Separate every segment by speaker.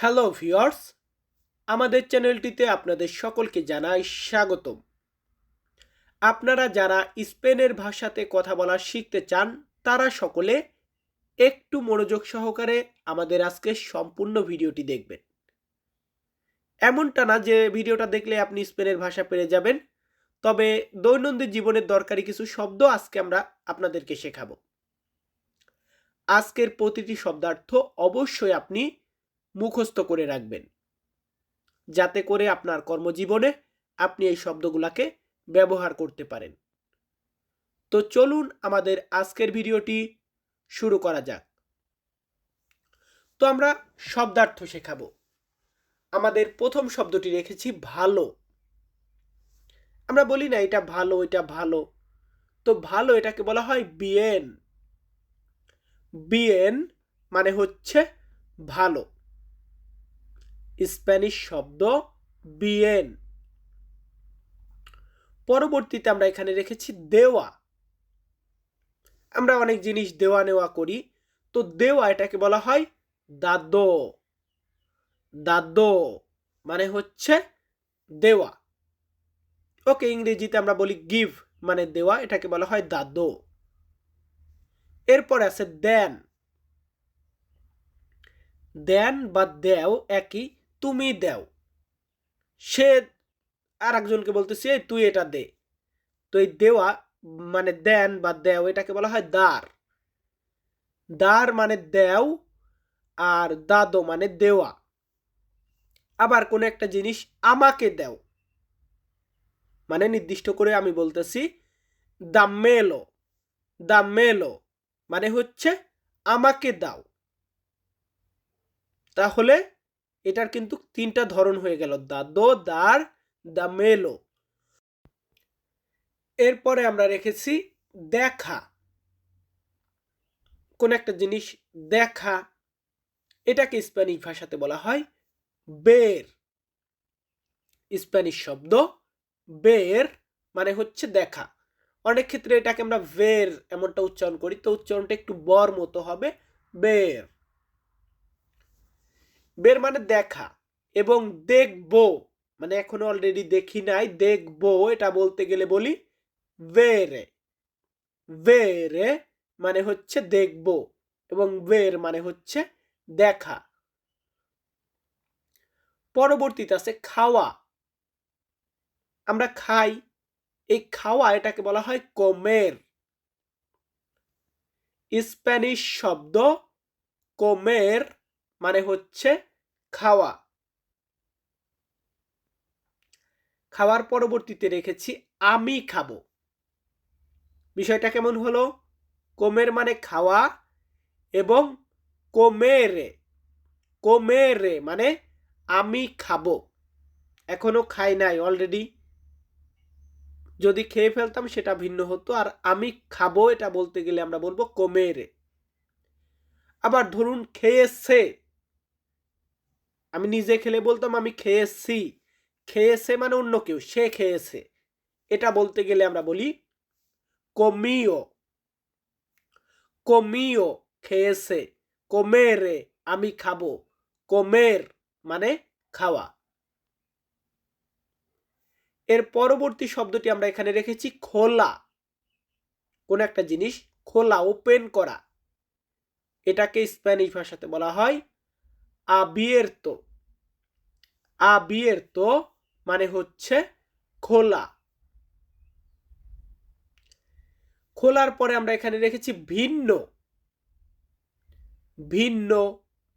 Speaker 1: Hello viewers, আমাদের চ্যানেলটিতে আপনাদের সকলকে জানাই স্বাগতম। আপনারা যারা স্পেনের ভাষাতে কথা বলা শিখতে চান, তারা সকলে একটু মনোযোগ সহকারে আমাদের আজকে সম্পূর্ণ ভিডিওটি দেখবেন। এমনটা না যে ভিডিওটা দেখলে আপনি স্পেনের ভাষা পেরে যাবেন, তবে দৈনন্দিন জীবনের দরকারি কিছু শব্দ আজকে আমরা আপনাদেরকে শেখাবো। আজকের প্রতিটি শব্দার্থ অবশ্যই আপনি মুখস্থ করে রাখবেন। যাতে করে আপনার কর্মজীবনে আপনি এই শব্দগুলোকে ব্যবহার করতে পারেন। তো চলুন আমাদের আজকের ভিডিওটি শুরু করা যাক। তো আমরা শব্দার্থ শেখাবো। আমাদের প্রথম শব্দটি রেখেছি ভালো। আমরা বলি না এটা ভালো এটা ভালো। তো ভালো এটাকে বলা হয় বিয়েন বিয়েন মানে হচ্ছে ভালো। স্প্যানিশ শব্দ বিয়েন। পরবর্তীতে আমরা এখানে রেখেছি দেওয়া। আমরা অনেক জিনিস দেওয়া নেওয়া করি। তো দেওয়া এটাকে বলা হয় দাদো দাদো মানে হচ্ছে দেওয়া। ওকে, ইংরেজিতে আমরা বলি গিভ মানে দেওয়া, এটাকে বলা হয় দাদো এরপর আছে দেন। দেন বা দেও একই তুমি দেও। সে আর একজনকে বলতেছে, "এই তুই এটা দে। তো এই দেওয়া মানে দেন বা দেও, এটাকে বলা হয় দার। দার মানে দেও আর দাদো মানে দেওয়া। আবার কোনো একটা জিনিস আমাকে দেও। মানে নির্দিষ্ট করে আমি বলতেছি দামেলো দামেলো মানে হচ্ছে আমাকে দাও। তাহলে এটার কিন্তু তিনটা ধরন হয়ে গেল দাদো দার মেলো এরপরে আমরা রেখেছি দেখা। কোন একটা জিনিস দেখা, এটাকে স্প্যানিশ ভাষাতে বলা হয় বের। স্প্যানিশ শব্দ বের মানে হচ্ছে দেখা। অনেক ক্ষেত্রে এটাকে আমরা বের এমনটা উচ্চারণ করি, তো উচ্চারণটা একটু বর মতো হবে, বের। বের মানে দেখা এবং দেখব। মানে এখনও অলরেডি দেখি নাই, দেখব এটা বলতে গেলে বলি বেরে বেরে মানে হচ্ছে দেখব এবং বের মানে হচ্ছে দেখা। পরবর্তীতে আছে খাওয়া। আমরা খাই, এই খাওয়া এটাকে বলা হয় কোমের স্প্যানিশ শব্দ কোমের মানে হচ্ছে খাওয়া। খাওয়ার পরবর্তীতে রেখেছি, আমি খাব। বিষয়টা কেমন হলো? কোমের মানে খাওয়া এবং কোমেরে কোমেরে মানে আমি খাব। এখনও খাই নাই অলরেডি যদি খেয়ে ফেলতাম সেটা ভিন্ন হতো, আর আমি খাব এটা বলতে গেলে আমরা বলব কোমেরে। আবার ধরুন খেয়েছে। আমি নিজে খেলে বলতাম আমি খেয়েছি। খেয়েছে মানে অন্য কেউ, সে খেয়েছে। এটা বলতে গেলে আমরা বলি কমিও। কমিও খেয়েছে। কোমেরে আমি খাব। কোমের মানে খাওয়া। এর পরবর্তী শব্দটি আমরা এখানে রেখেছি খোলা। কোন একটা জিনিস খোলা ওপেন করা। এটাকে স্প্যানিশ ভাষাতে বলা হয় আবিয়ের্তো আবিয়ের্তো মানে হচ্ছে খোলা। খোলার পরে আমরা এখানে রেখেছি ভিন্ন। ভিন্ন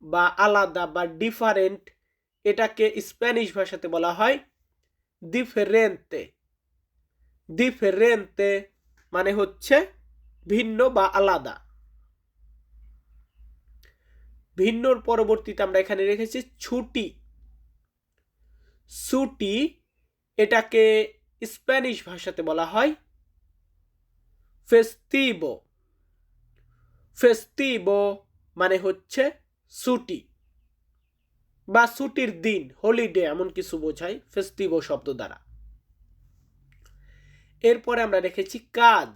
Speaker 1: বা আলাদা বা ডিফারেন্ট এটাকে স্প্যানিশ ভাষাতে বলা হয় ডিফেরেন্তে ডিফেরেন্তে মানে হচ্ছে ভিন্ন বা আলাদা। ভিন্নর পরবর্তীতে আমরা এখানে রেখেছি ছুটি। ছুটি এটাকে স্প্যানিশ ভাষাতে বলা হয় ফেস্তিবো। ফেস্তিবো মানে হচ্ছে ছুটি বা ছুটির দিন, হলিডে এমন কিছু বোঝায় ফেস্টিভো শব্দ দ্বারা। এরপরে আমরা রেখেছি কাজ।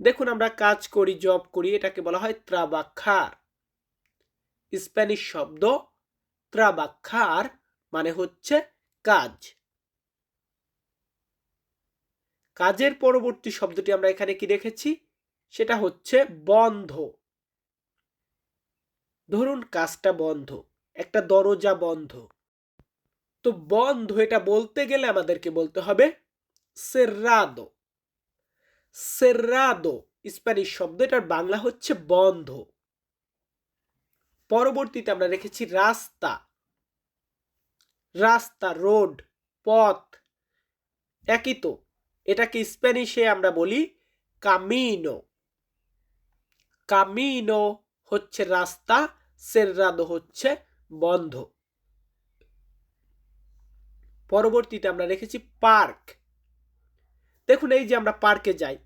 Speaker 1: দেখুন আমরা কাজ করি, জব করি, এটাকে বলা হয় ত্রাবাখার স্প্যানিশ শব্দ trabajar মানে হচ্ছে কাজ। কাজের পরবর্তী শব্দটি আমরা এখানে কি রেখেছি সেটা হচ্ছে বন্ধ। ধরুন কাজটা বন্ধ, একটা দরজা বন্ধ। তো বন্ধ এটা বলতে গেলে আমাদেরকে বলতে হবে সেরাদো সেরাদো স্প্যানিশ শব্দ, এটার বাংলা হচ্ছে বন্ধ। পরবর্তীতে আমরা রেখেছি রাস্তা। রাস্তা, রোড, পথ। একই তো, এটাকে স্প্যানিশে আমরা বলি কামিনো। কামিনো হচ্ছে রাস্তা, সেররাদো হচ্ছে বন্ধ। পরবর্তীতে আমরা রেখেছি পার্ক। দেখুন, এই যে আমরা পার্কে যাই,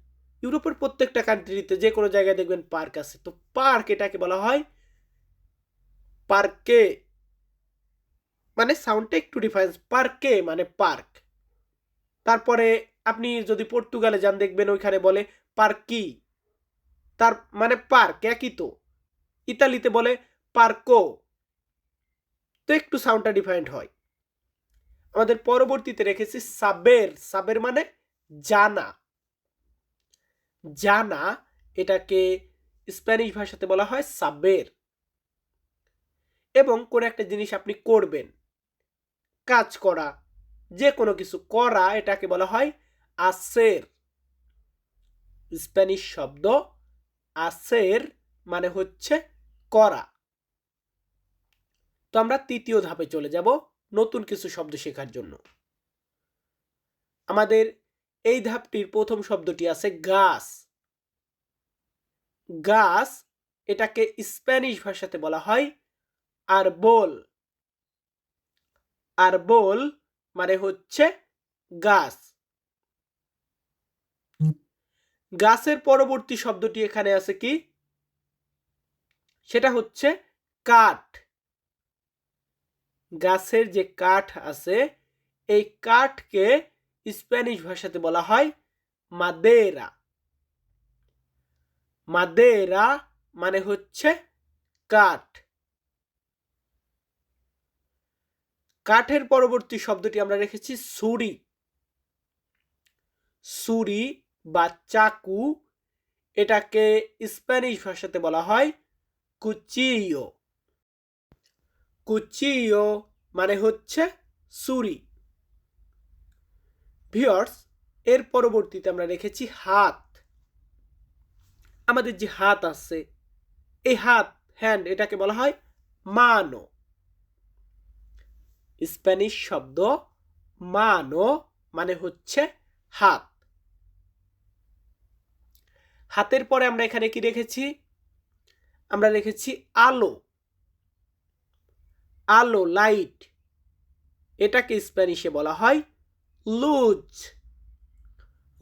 Speaker 1: ইউরোপের প্রত্যেকটা কান্ট্রিতে যে কোনো জায়গায় দেখবেন পার্ক আছে। তো পার্ক এটাকে বলা হয় পার্কে মানে সাউন্ডটা একটু ডিফারেন্স পার্কে মানে পার্ক। তারপরে আপনি যদি পর্তুগালে যান, দেখবেন ওইখানে বলে পার্কি তার মানে পার্ক, একই তো। ইতালিতে বলে পার্কো। তো একটু সাউন্ডটা ডিফারেন্ট হয়। আমাদের পরবর্তীতে রেখেছি সাবের। সাবের মানে জানা। জানা এটাকে স্প্যানিশ ভাষাতে বলা হয় সাবের। এবং কোন একটা জিনিস আপনি করবেন। কাজ করা যে কোনো কিছু করা, এটাকে বলা হয় আসের। স্প্যানিশ শব্দ আসের মানে হচ্ছে করা। তো আমরা তৃতীয় ধাপে চলে যাব নতুন কিছু শব্দ শেখার জন্য। আমাদের এই ধাপটির প্রথম শব্দটি আছে গাছ। গাছ এটাকে স্প্যানিশ ভাষাতে বলা হয় আরবোল আরবোল মানে হচ্ছে গাছ। গাছের পরবর্তী শব্দটি এখানে আছে কি? সেটা হচ্ছে কাঠ। গাছের যে কাঠ আছে এই কাঠকে স্প্যানিশ ভাষাতে বলা হয় মাদেরা। মাদেরা মানে হচ্ছে কাঠ। কাঠের পরবর্তী শব্দটি আমরা রেখেছি সুরি। সুরি বা চাকু, এটাকে স্প্যানিশ ভাষাতে বলা হয় কুচিও কুচিও মানে হচ্ছে সুরি। ভিওর্স এর পরবর্তীতে আমরা রেখেছি হাত। আমাদের যে হাত আছে, এই হাত, হ্যান্ড, এটাকে বলা হয় মানো। স্প্যানিশ শব্দ মানো মানে হচ্ছে হাত। হাতের পরে আমরা এখানে কি রেখেছি? আমরা রেখেছি আলো। আলো লাইট এটাকে স্প্যানিশে বলা হয় লুজ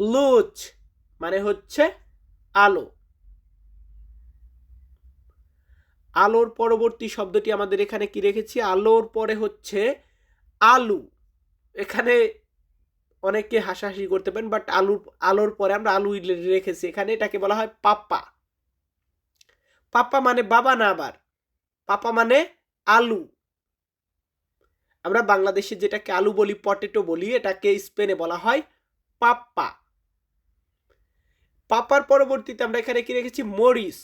Speaker 1: লুজ মানে হচ্ছে আলো। আলোর পরবর্তী শব্দটি আমাদের এখানে কি রেখেছি? আলোর পরে হচ্ছে আলু। এখানে অনেকে হাসাহাসি করতে পারেন বাট আলুর আলোর পরে আমরা আলু রেখেছি। এখানে এটাকে বলা হয় পাপ্পা। পাপ্পা মানে বাবা না আবার। পাপা মানে আলু। আমরা বাংলাদেশে যেটাকে আলু বলি, পটেটো বলি, এটাকে স্পেনে বলা হয় পাপ্পা। পাপার পরবর্তীতে আমরা এখানে কি রেখেছি? মরিস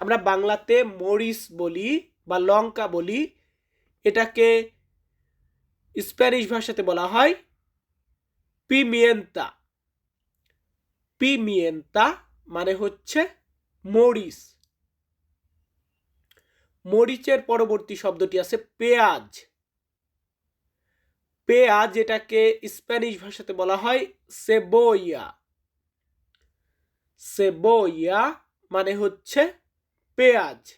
Speaker 1: আমরা বাংলাতে মরিস বলি বা লঙ্কা বলি। এটাকে স্প্যানিশ ভাষাতে বলা হয় পিমিয়েন্তা। পিমিয়েন্তা মানে হচ্ছে মরিচ মরিচের পরবর্তী শব্দটি আছে পেঁয়াজ। পেঁয়াজ এটাকে স্প্যানিশ ভাষাতে বলা হয় সেবোইয়া। সেবোইয়া মানে হচ্ছে পেঁয়াজ।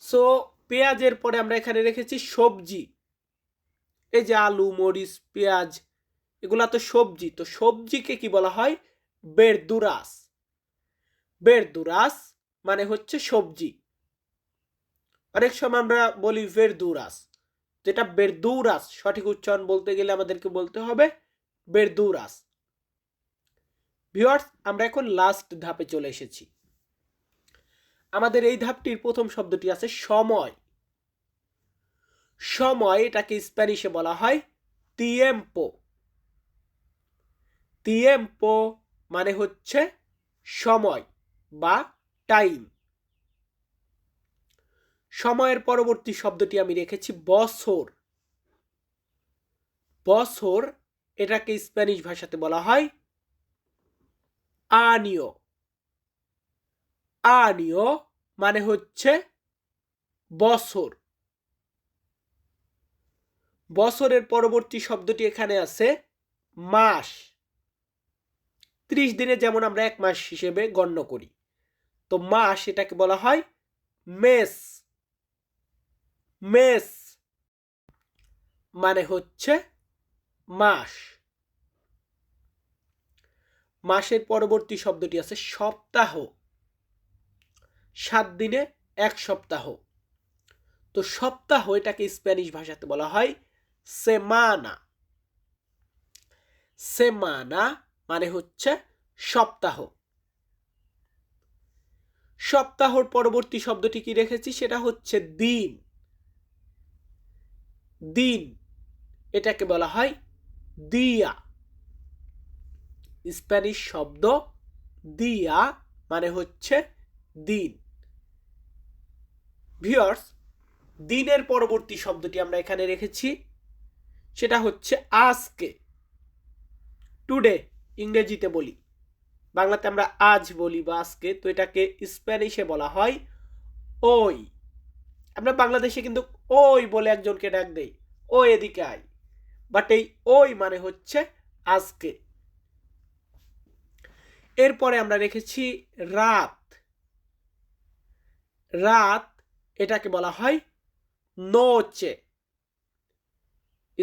Speaker 1: সো পেঁয়াজের পরে আমরা এখানে রেখেছি সবজি। এই যে আলু, মরিচ, পেঁয়াজ, এগুলা তো সবজি। তো সবজিকে কি বলা হয়? বেরদুরাস। বেরদুরাস মানে হচ্ছে সবজি। অনেক সময় আমরা বলি ভেরদুরাস যেটা বেরদুরাস, সঠিক উচ্চারণ বলতে গেলে আমাদেরকে বলতে হবে বেরদুরাস। ভিওয়ার্স আমরা এখন লাস্ট ধাপে চলে এসেছি। আমাদের এই ধাপটির প্রথম শব্দটি আছে সময়। সময় এটাকে স্প্যানিশে বলা হয় তিয়েম্পো তিয়েম্পো মানে হচ্ছে সময় বা টাইম সময়ের পরবর্তী শব্দটি আমি রেখেছি বছর। বছর এটাকে স্প্যানিশ ভাষাতে বলা হয় আনিও। আনিও মানে হচ্ছে বছর। বছরের পরবর্তী শব্দটি এখানে আছে মাস। ত্রিশ দিনে যেমন আমরা এক মাস হিসেবে গণ্য করি। তো মাস এটাকে বলা হয় মেস। মেস মানে হচ্ছে মাস। মাসের পরবর্তী শব্দটি আছে সপ্তাহ। সাত দিনে এক সপ্তাহ। তো সপ্তাহ এটাকে স্প্যানিশ ভাষাতে বলা হয় সেমানা। সেমানা মানে হচ্ছে সপ্তাহ। সপ্তাহর পরবর্তী শব্দটি কি রেখেছি? সেটা হচ্ছে দিন। দিন। এটাকে বলা হয় দিয়া। স্প্যানিশ শব্দ দিয়া মানে হচ্ছে দিন। ভিওর্স দিনের পরবর্তী শব্দটি আমরা এখানে রেখেছি। সেটা হচ্ছে আজকে। টুডে ইংরেজিতে বলি। বাংলাতে আমরা আজ বলি বা আজকে, তো এটাকে স্প্যানিশে বলা হয় ওই। আমরা বাংলাদেশে কিন্তু ওই বলে একজনকে ডাক দেই। ও এদিকে আয়। বাট এই ওই মানে হচ্ছে আজকে। এরপরে আমরা রেখেছি রাত। রাত এটাকে বলা হয় নোচে।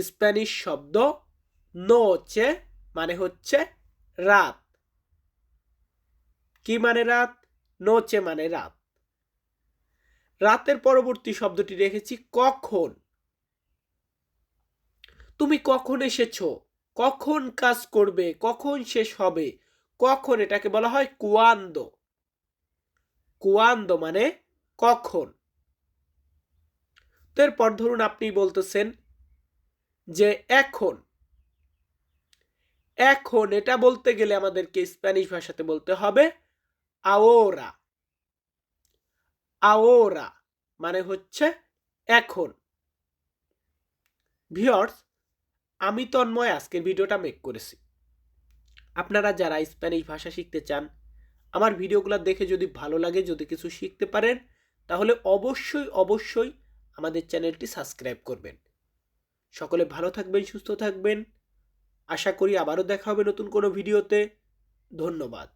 Speaker 1: স্প্যানিশ শব্দ নোচে মানে হচ্ছে রাত। কি মানে রাত? নোচে মানে রাত। রাতের পরবর্তী শব্দটি রেখেছি কখন? তুমি কখন এসেছ? কখন কাজ করবে? কখন শেষ হবে? কখন এটাকে বলা হয়? কুয়ান্দো। কুয়ান্দো মানে কখন? তো এরপর ধরুন আপনি বলতেছেন যে এখন। এখন এটা বলতে গেলে আমাদেরকে স্প্যানিশ ভাষাতে বলতে হবে আওরা। আওরা মানে হচ্ছে এখন। ভিওর্স আমি তন্ময় আজকের ভিডিওটা মেক করেছি। আপনারা যারা স্প্যানিশ ভাষা শিখতে চান, আমার ভিডিওগুলো দেখে যদি ভালো লাগে, যদি কিছু শিখতে পারেন, তাহলে অবশ্যই অবশ্যই আমাদের চ্যানেলটি সাবস্ক্রাইব করবেন। সকলে ভালো থাকবেন, সুস্থ থাকবেন। আশা করি আবারও দেখা হবে নতুন কোনো ভিডিওতে। ধন্যবাদ।